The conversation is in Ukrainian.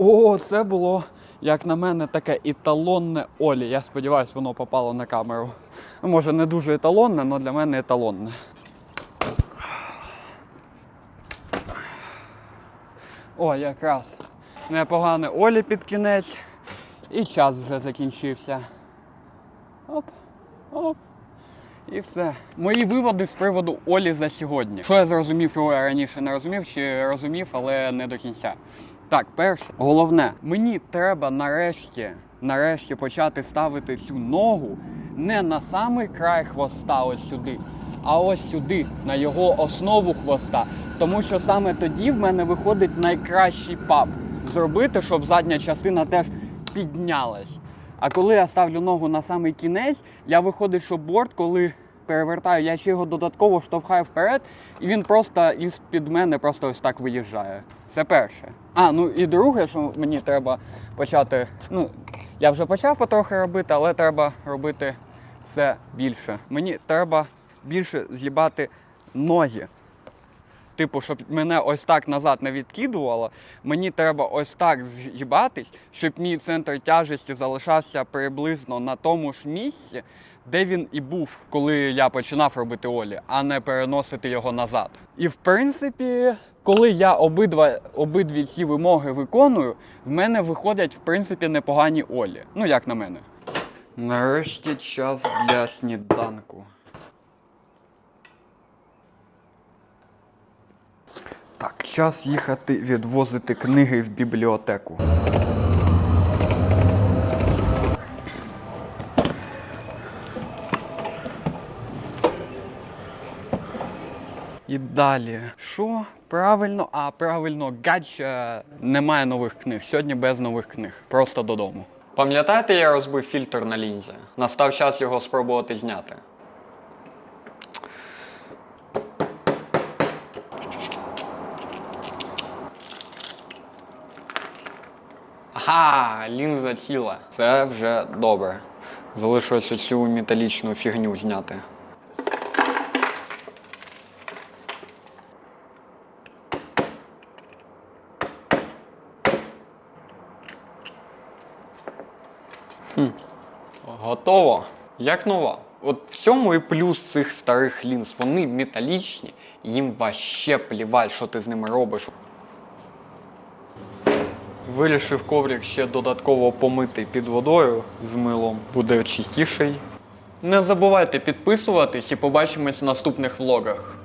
О, це було, як на мене, таке еталонне Олі. Я сподіваюся, воно попало на камеру. Може, не дуже еталонне, але для мене еталонне. О, якраз непогане Олі під кінець. І час вже закінчився. Оп, оп. І все. Мої виводи з приводу Олі за сьогодні. Що я зрозумів, його я раніше не розумів, чи розумів, але не до кінця. Так, перше, головне, мені треба нарешті, нарешті почати ставити цю ногу не на самий край хвоста, ось сюди, а ось сюди, на його основу хвоста. Тому що саме тоді в мене виходить найкращий пап. Зробити, щоб задня частина теж піднялась. А коли я ставлю ногу на самий кінець, я виходить, що борт, коли перевертаю, я ще його додатково штовхаю вперед, і він просто із під мене просто ось так виїжджає. Це перше. А, ну і друге, що мені треба почати. Ну, я вже почав потрохи робити, але треба робити все більше. Мені треба більше з'їбати ноги. Типу, щоб мене ось так назад не відкидувало, мені треба ось так з'їбатись, щоб мій центр тяжесті залишався приблизно на тому ж місці, де він і був, коли я починав робити Олі, а не переносити його назад. І в принципі, коли я обидва, обидві ці вимоги виконую, в мене виходять в принципі непогані Олі. Ну, як на мене. Нарешті час для сніданку. Так, час їхати відвозити книги в бібліотеку. І далі. Що? Правильно, а правильно, гача немає нових книг. Сьогодні без нових книг. Просто додому. Пам'ятаєте, я розбив фільтр на лінзі? Настав час його спробувати зняти. Ага, лінза ціла. Це вже добре. Залишилось оцю металічну фігню зняти. Хм. Готово. Як нова. От в цьому і плюс цих старих лінз. Вони металічні, їм ваще плівать, що ти з ними робиш. Вирішив коврик ще додатково помити під водою з милом. Буде чистіший. Не забувайте підписуватись і побачимось в наступних влогах.